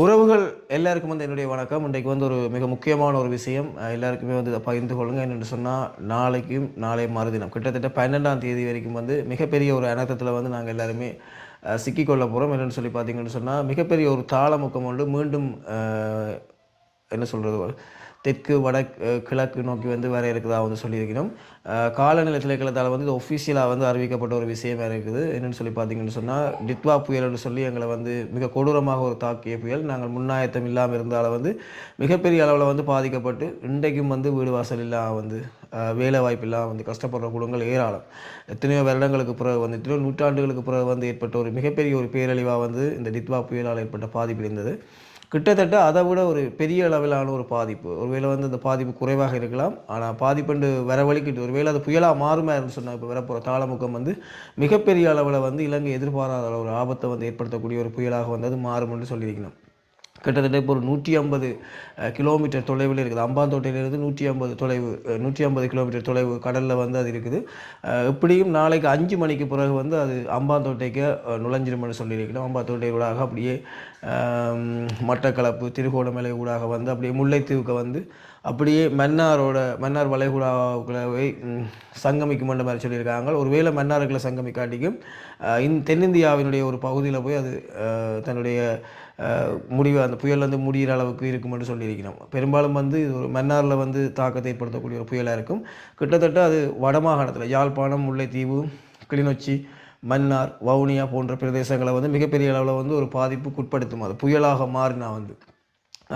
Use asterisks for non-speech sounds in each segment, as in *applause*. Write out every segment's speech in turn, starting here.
உறவுகள் எல்லாருக்கும் வந்து என்னுடைய வணக்கம். இன்றைக்கு வந்து ஒரு மிக முக்கியமான ஒரு விஷயம். எல்லாருக்குமே வந்து இதை பகிர்ந்து கொள்ளுங்க. என்னென்னு சொன்னால் நாளைக்கும் நாளை மறுதினம். கிட்டத்தட்ட பன்னெண்டாம் தேதி வரைக்கும் வந்து மிகப்பெரிய ஒரு அனர்த்தத்தில் வந்து நாங்கள் எல்லாருமே சிக்கிக்கொள்ள போகிறோம் என்னென்னு சொல்லி பார்த்தீங்கன்னு சொன்னால் மிகப்பெரிய ஒரு தாளமுக்கம் ஒன்று மீண்டும் என்ன சொல்கிறது தெற்கு வடக்கு கிழக்கு நோக்கி வந்து வர இருக்குதா வந்து சொல்லியிருக்கிறோம் காலநிலை திணைக்களத்தால் வந்து இது ஒஃபிஷியலாக வந்து அறிவிக்கப்பட்ட ஒரு விஷயமா இருக்குது. என்னென்னு சொல்லி பார்த்தீங்கன்னு சொன்னால் டித்வா புயல்னு சொல்லி எங்களை வந்து மிக கொடூரமாக ஒரு தாக்கிய புயல். நாங்கள் முன்னாயத்தம் இல்லாமல் இருந்தால் வந்து மிகப்பெரிய அளவில் வந்து பாதிக்கப்பட்டு இன்றைக்கும் வந்து வீடு வாசல் இல்லாமல் வந்து வேலை வாய்ப்பில்லாம் வந்து கஷ்டப்படுற குடும்பங்கள் ஏராளம். எத்தனையோ வருடங்களுக்கு பிறகு வந்து எத்தனையோ நூற்றாண்டுகளுக்கு பிறகு வந்து ஏற்பட்ட ஒரு மிகப்பெரிய ஒரு பேரழிவாக வந்து இந்த டித்வா புயலால் ஏற்பட்ட பாதிப்பு இருந்தது கிட்டத்தட்ட அதை விட ஒரு பெரிய அளவிலான ஒரு பாதிப்பு. ஒரு ஒருவேளை வந்து அந்த பாதிப்பு குறைவாக இருக்கலாம். ஆனால் பாதிப்புண்டு வர வழிக்கிட்டு ஒருவேளை அது புயலாக மாறுமா சொன்னால் இப்போ வரப்போகிற தாளமுகம் வந்து மிகப்பெரிய அளவில் வந்து இலங்கை எதிர்பாராத அளவு ஒரு ஆபத்தை வந்து ஏற்படுத்தக்கூடிய ஒரு புயலாக வந்து அது மாறும்னு சொல்லியிருக்கணும் கிட்டத்தட்ட இப்போ ஒரு நூற்றி ஐம்பது கிலோமீட்டர் தொலைவில் இருக்குது. அம்பாந்தோட்டையிலிருந்து நூற்றி ஐம்பது தொலைவு நூற்றி ஐம்பது கிலோமீட்டர் தொலைவு கடலில் வந்து அது இருக்குது. எப்படியும் நாளைக்கு அஞ்சு மணிக்கு பிறகு வந்து அது அம்பாந்தோட்டைக்கு அஹ், நுழைஞ்சிரும்னு சொல்லியிருக்கணும். அம்பாந்தோட்டை ஊடாக அப்படியே மட்டக்களப்பு திருகோணமலை ஊடாக வந்து அப்படியே முல்லைத்தீவுக்கு வந்து அப்படியே மன்னாரோட மன்னார் வளைகுடாவை சங்கமிக்கும் மாதிரி சொல்லியிருக்காங்க. ஒருவேளை மன்னார்களை சங்கமிக்காட்டிக்கும் இந் தென்னிந்தியாவினுடைய ஒரு பகுதியில் போய் அது தன்னுடைய முடிவு அந்த புயல் வந்து முடிகிற அளவுக்கு இருக்கும் என்று சொல்லியிருக்கிறோம். பெரும்பாலும் வந்து இது ஒரு மன்னாரில் வந்து தாக்கத்தை ஏற்படுத்தக்கூடிய ஒரு புயலாக இருக்கும். கிட்டத்தட்ட அது வடமாகாணத்தில் யாழ்ப்பாணம் முல்லைத்தீவு கிளிநொச்சி மன்னார் வவுனியா போன்ற பிரதேசங்களை வந்து மிகப்பெரிய அளவில் வந்து ஒரு பாதிப்புக்கு உட்படுத்தும் அது புயலாக மாறினா வந்து.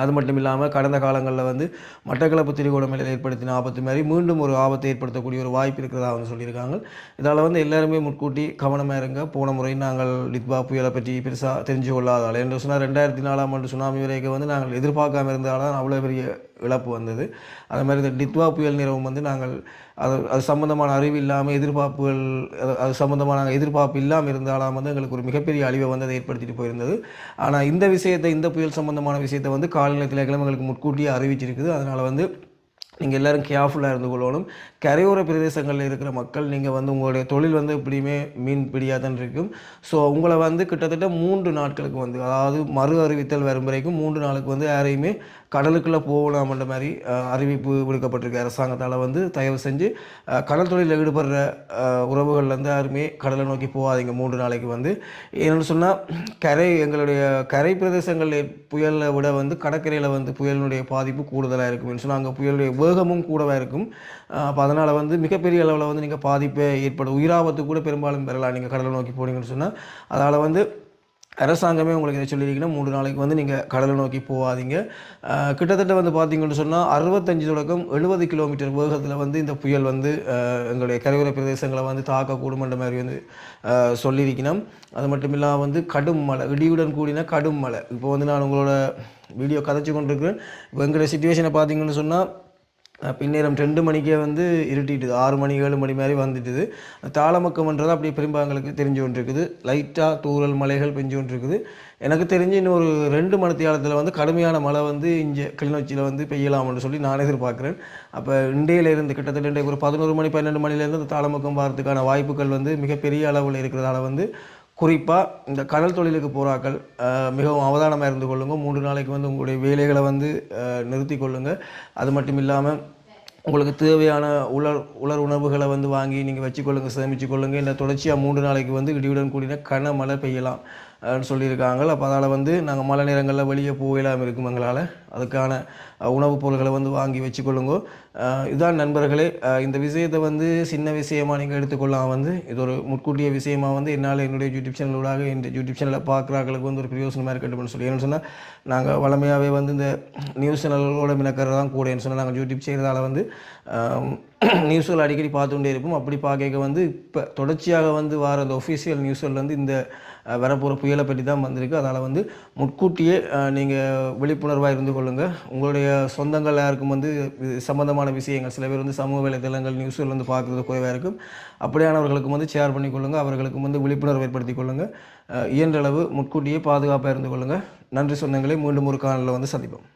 அது மட்டும் இல்லாமல் கடந்த காலங்களில் வந்து மட்டக்களப்பு திரிகோணமலையில் ஏற்படுத்தின ஆபத்து மாதிரி மீண்டும் ஒரு ஆபத்தை ஏற்படுத்தக்கூடிய ஒரு வாய்ப்பு இருக்கிறதா வந்து சொல்லியிருக்காங்க. இதால் வந்து எல்லாருமே முன்கூட்டி கவனமாக இருங்க. போன முறை நாங்கள் லித்பா புயலை பற்றி பெருசாக தெரிஞ்சு கொள்ளாதால் என்று சொன்னால் ரெண்டாயிரத்தி நாலாம் ஆண்டு சுனாமி வரைக்கும் வந்து நாங்கள் எதிர்பார்க்காம இருந்ததால் தான் அவ்வளோ பெரிய இழப்பு வந்தது. அது மாதிரி இந்த டித்வா புயல் நிறவும் வந்து நாங்கள் அது அது சம்மந்தமான அறிவு இல்லாமல் எதிர்பார்ப்புகள் அது- அது நாங்கள் எதிர்பார்ப்பு இல்லாமல் இருந்தாலும் வந்து எங்களுக்கு ஒரு மிகப்பெரிய அழிவை வந்து அதை ஏற்படுத்திட்டு போயிருந்தது. ஆனால் இந்த விஷயத்தை இந்த புயல் சம்மந்தமான விஷயத்தை வந்து காலநிலை திணைக்களம் எங்களுக்கு முன்கூட்டியே அறிவிச்சிருக்குது. அதனால் வந்து நீங்கள் எல்லோரும் கேர்ஃபுல்லாக இருந்து கொள்ளணும். கரையோர பிரதேசங்களில் இருக்கிற மக்கள் நீங்கள் வந்து உங்களுடைய தொழில் வந்து எப்படியுமே மீன் பிடியாக தான் இருக்கும். ஸோ உங்களை வந்து கிட்டத்தட்ட மூன்று நாட்களுக்கு வந்து அதாவது மறு அறிவித்தல் வரும் வரைக்கும் மூன்று நாளுக்கு வந்து யாரையுமே கடலுக்குள்ளே போகலாம்ன்ற மாதிரி அறிவிப்பு விடுக்கப்பட்டிருக்கு. அரசாங்கத்தால் வந்து தயவு செஞ்சு கடல் தொழிலில் ஈடுபடுற உறவுகள்லேருந்து யாருமே கடலை நோக்கி போகாதீங்க. மூன்று நாளைக்கு வந்து என்னென்னு சொன்னால் கரை எங்களுடைய கரை பிரதேசங்களில் புயலை விட வந்து கடற்கரையில் வந்து புயலினுடைய பாதிப்பு கூடுதலாக இருக்கும் சொன்னால் அங்கே புயலுடைய வேகமும் கூடவாக இருக்கும். அப்போ அதனால் வந்து மிகப்பெரிய அளவில் வந்து நீங்கள் பாதிப்பை ஏற்படும் உயிராபத்து கூட பெரும்பாலும் பெறலாம். நீங்கள் கடலை நோக்கி போனீங்கன்னு சொன்னால் அதனால் வந்து அரசாங்கமே உங்களுக்கு இதை சொல்லியிருக்கீங்கன்னா மூன்று நாளைக்கு வந்து நீங்கள் கடலை நோக்கி போகாதீங்க. கிட்டத்தட்ட வந்து பார்த்தீங்கன்னு சொன்னால் அறுபத்தஞ்சு தொடக்கம் எழுபது கிலோமீட்டர் வேகத்தில் வந்து இந்த புயல் வந்து எங்களுடைய கரையோர பிரதேசங்களை வந்து தாக்கக்கூடுமன்ற மாதிரி வந்து சொல்லியிருக்கணும். அது மட்டும் இல்லாமல் வந்து கடும் மழை இடியுடன் கூடின கடும் மழை. இப்போ வந்து நான் உங்களோட வீடியோ கதைச்சு கொண்டிருக்கிறேன். இப்போ எங்களுடைய சுச்சுவேஷனை பார்த்தீங்கன்னு சொன்னால் பின்னேரம் ரெண்டு மணிக்கே வந்து இருட்டிட்டுது. ஆறு மணி ஏழு மணி மாதிரி வந்துட்டுது. தாளமக்கம்ன்றது அப்படியே பெரும்பாங்களுக்கு தெரிஞ்சு கொண்டிருக்குது. லைட்டாக தூறல் மலைகள் பெஞ்சு கொண்டிருக்குது. எனக்கு தெரிஞ்சு இன்னும் ஒரு ரெண்டு மணி வந்து கடுமையான மழை வந்து இங்கே கிளிநொச்சியில் வந்து பெய்யலாம்னு சொல்லி நான் எதிர்பார்க்குறேன். அப்போ இருந்து கிட்டத்தட்ட இன்றைக்கு ஒரு பதினோரு மணி பன்னெண்டு மணிலேருந்து அந்த தாளமக்கம் வரதுக்கான வாய்ப்புகள் வந்து மிகப்பெரிய அளவில் இருக்கிறதால வந்து குறிப்பாக இந்த கடல் தொழிலுக்கு போகிறாக்கள் மிகவும் அவதானமாக இருந்து கொள்ளுங்கள் மூன்று நாளைக்கு வந்து உங்களுடைய வேலைகளை வந்து நிறுத்தி கொள்ளுங்கள் அது மட்டும் இல்லாமல் உங்களுக்கு தேவையான உலர் உலர் உணவுகளை வந்து வாங்கி நீங்கள் வச்சுக்கொள்ளுங்கள் சேமிச்சு கொள்ளுங்கள் இல்லை தொடர்ச்சியாக மூன்று நாளைக்கு வந்து இடியுடன் கூடின கன மழை பெய்யலாம். சொல்லியிருக்காங்க. அப்போ அதால் வந்து நாங்கள் மழை நேரங்களில் வெளியே போகலாம் இருக்கும் எங்களால். அதுக்கான உணவுப் பொருட்களை வந்து வாங்கி வச்சுக்கொள்ளுங்கோ. இதுதான் நண்பர்களே இந்த விஷயத்தை வந்து சின்ன விஷயமா நீங்கள் எடுத்துக்கொள்ளலாம் வந்து இது ஒரு முட்கூட்டிய விஷயமாக வந்து என்னால் என்னுடைய யூடியூப் சேனலோடாக இந்த யூடியூப் சேனலில் பார்க்குறாங்களுக்கு வந்து ஒரு பிரயோசனமாக இருக்கட்டும்னு சொல்லி ஏன்னு சொன்னால் நாங்கள் வளமையாகவே வந்து இந்த நியூஸ் சேனல்களோட மினக்கிறது தான் கூடன்னு சொன்னால் நாங்கள் யூடியூப் செய்கிறதால வந்து *clears throat* நியூஸ்கள் அடிக்கடி பார்த்துட்டே இருப்போம். அப்படி பார்க்க வந்து இப்போ தொடர்ச்சியாக வந்து வர அந்த ஒஃபிஷியல் நியூஸ்கள் வந்து இந்த வரப்போகிற புயலை பற்றி தான் வந்திருக்கு. அதனால் வந்து முன்கூட்டியே நீங்கள் விழிப்புணர்வாக இருந்து கொள்ளுங்கள் உங்களுடைய சொந்தங்கள் யாருக்கும் வந்து சம்மந்தமான விஷயங்கள் சில பேர் வந்து சமூக வலைதளங்கள் நியூஸ்கள் வந்து பார்க்குறது குறைவாக இருக்கும். அப்படியானவர்களுக்கும் வந்து ஷேர் பண்ணி கொள்ளுங்கள் அவர்களுக்கும் வந்து விழிப்புணர்வு ஏற்படுத்தி கொள்ளுங்கள் இயன்றளவு முன்கூட்டியே பாதுகாப்பாக இருந்து கொள்ளுங்கள் நன்றி சொந்தங்களை. மீண்டும் ஒரு காணொலியில் வந்து சந்திப்போம்.